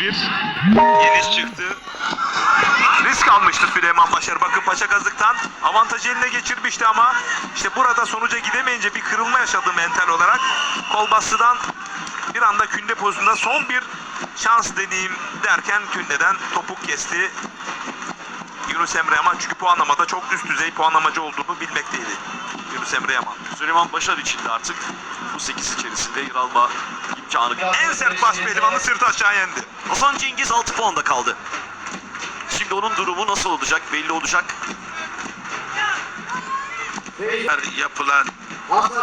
Bir. Yeniz çıktı. Risk almıştı Süleyman Başar. Bakın Paşa Kazık'tan avantajı eline geçirmişti ama işte burada sonuca gidemeyince bir kırılma yaşadı mental olarak. Kolbastı'dan bir anda künde pozisyonunda son bir şans deneyim derken kündeden topuk kesti. Yunus Emre Yaman çünkü puanlamada çok üst düzey puanlamacı olduğunu bilmekteydi. Yunus Emre Yaman. Süleyman Başar için de artık bu 8 içerisinde yer alma imkanı. En sert baş pehlivanı sırtı aşağı yendi. Hasan Cengiz 6 puanda kaldı. Şimdi onun durumu nasıl olacak belli olacak. yapılan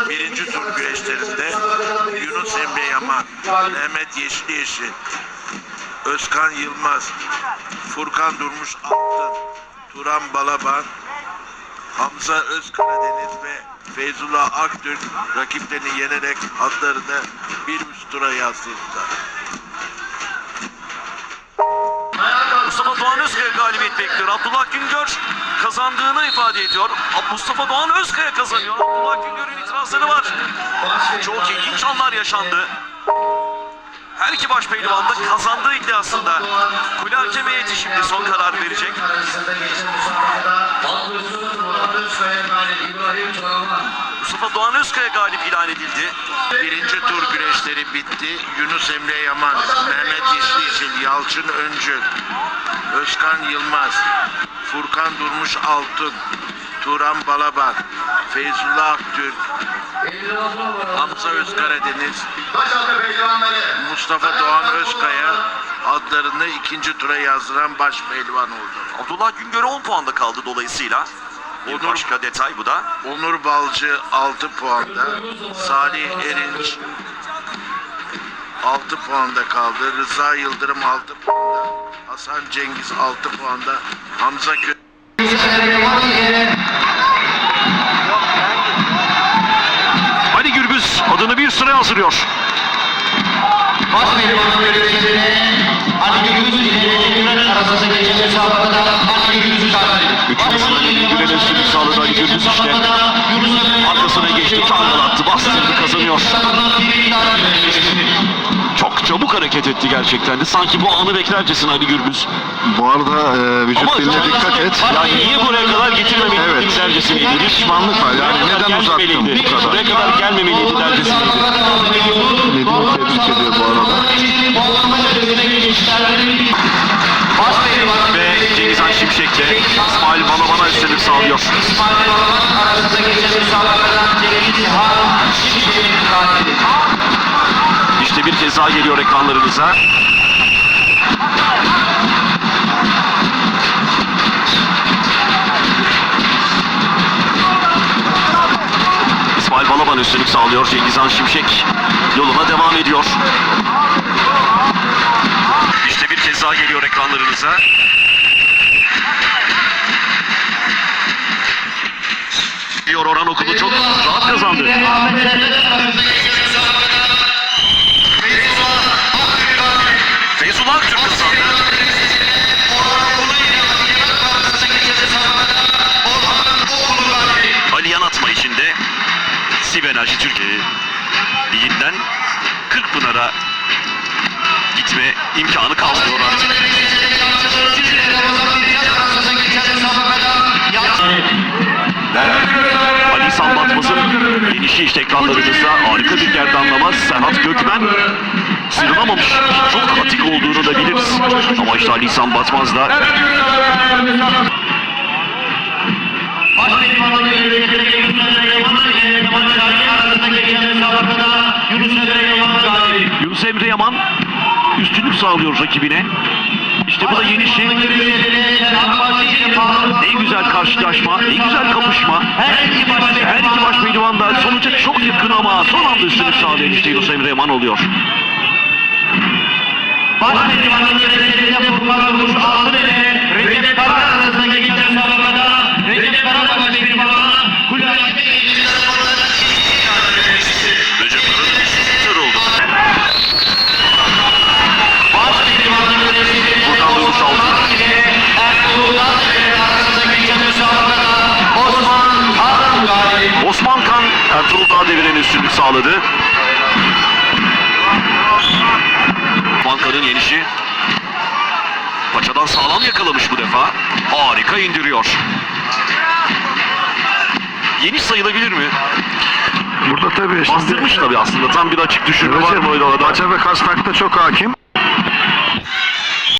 birinci tur güreşlerinde Yunus Emre Yaman, Mehmet Yeşil Yeşil, Özkan Yılmaz, Furkan Durmuş Altın, Turan Balaban, Hamza Özkaradeniz ve Feyzullah Aktürk rakiplerini yenerek adlarını bir üst tura yazdırdılar. Mustafa Doğan Özkaya galibiyet bekliyor. Abdullah Güngör kazandığını ifade ediyor. Mustafa Doğan Özkaya kazanıyor. Abdullah Güngör'ün itirazları var. Çok ilginç anlar yaşandı. Her iki baş pehlivan da kazandığı iddiasında. Kule hakem heyeti şimdi son karar verecek. Mustafa Doğan Özkaya galip ilan edildi. Birinci tur güreşleri bitti. Yunus Emre Yaman, Mehmet Yeşil, Yalçın Öncül, Özkan Yılmaz, Furkan Durmuş Altun, Turan Balaban, Feyzullah Aktürk, Hamza Özkaradeniz, Mustafa Doğan Özkaya adlarını ikinci tura yazdıran baş pehlivan oldu. Abdullah Güngör 10 puanda kaldı dolayısıyla. Bir Onur- başka detay bu da. Onur Balcı 6 puanda, Salih Erinç 6 puanda kaldı, Rıza Yıldırım 6 puanda, Hasan Cengiz 6 puanda, Hamza Kö Ali Gürbüz adını bir sıraya hazırlıyor. Baş pehlivanın yöneticileri Ali Gürbüz ile arasında geçen müsabakada Ali Gürbüz kazandı. Üç sağladı Ali Gürbüz işte. Arkasına geçti, çangalattı, bastırdı, kazanıyor. Çok çabuk hareket etti gerçekten de. Sanki bu anı beklercesine Ali Gürbüz. Bu arada e, vücut Ama diline dikkat et. Yani niye buraya kadar getirmemeliydi Evet. dercesiydi. Bir pişmanlık var. Yani neden uzattım bu kadar? Buraya kadar gelmemeliydi dercesiydi. Nedim'i tebrik ediyor bu arada. Üstünlük sağlıyor. Babalar arasında geçen müsabakada Cengizhan Şimşek'in galibi. İşte bir kez daha geliyor ekranlarınıza. İsmail Balaban üstünlük sağlıyor. Cengizhan Şimşek yoluna devam ediyor. İşte bir kez daha geliyor ekranlarınıza. Feyzullah Aktürk kazandı. Ali Yanatma içinde Sibenajı Türkiye liginden Kırkpınar'a gitme imkanı kalmıyor artık. Genişi işte ekranlarınızda harika bir gerdanlama Serhat Gökmen sıyrılamamış. Çok hatik olduğunu da biliriz. Ama işte Ali İhsan Batmaz da. Yunus Emre Yaman üstünlük sağlıyor rakibine. İşte bu da yeni şey. Güzel karşılaşma, ne güzel kapışma. Her iki baş Her iki baş pehlivan da sonuca çok yakın ama son anda üstünlük sağlayan işte Yunus Emre Yaman oluyor. Baş pehlivanın yöneticileri Furkan Durmuş Altın ile Recep Kara arasında geçen müsabakada Recep Kara Harika indiriyor. Yeni sayılabilir mi? Burada tabii Bastırmış tabii aslında. Tam bir açık düşürme var mı? Maça ve Kastak'ta çok hakim.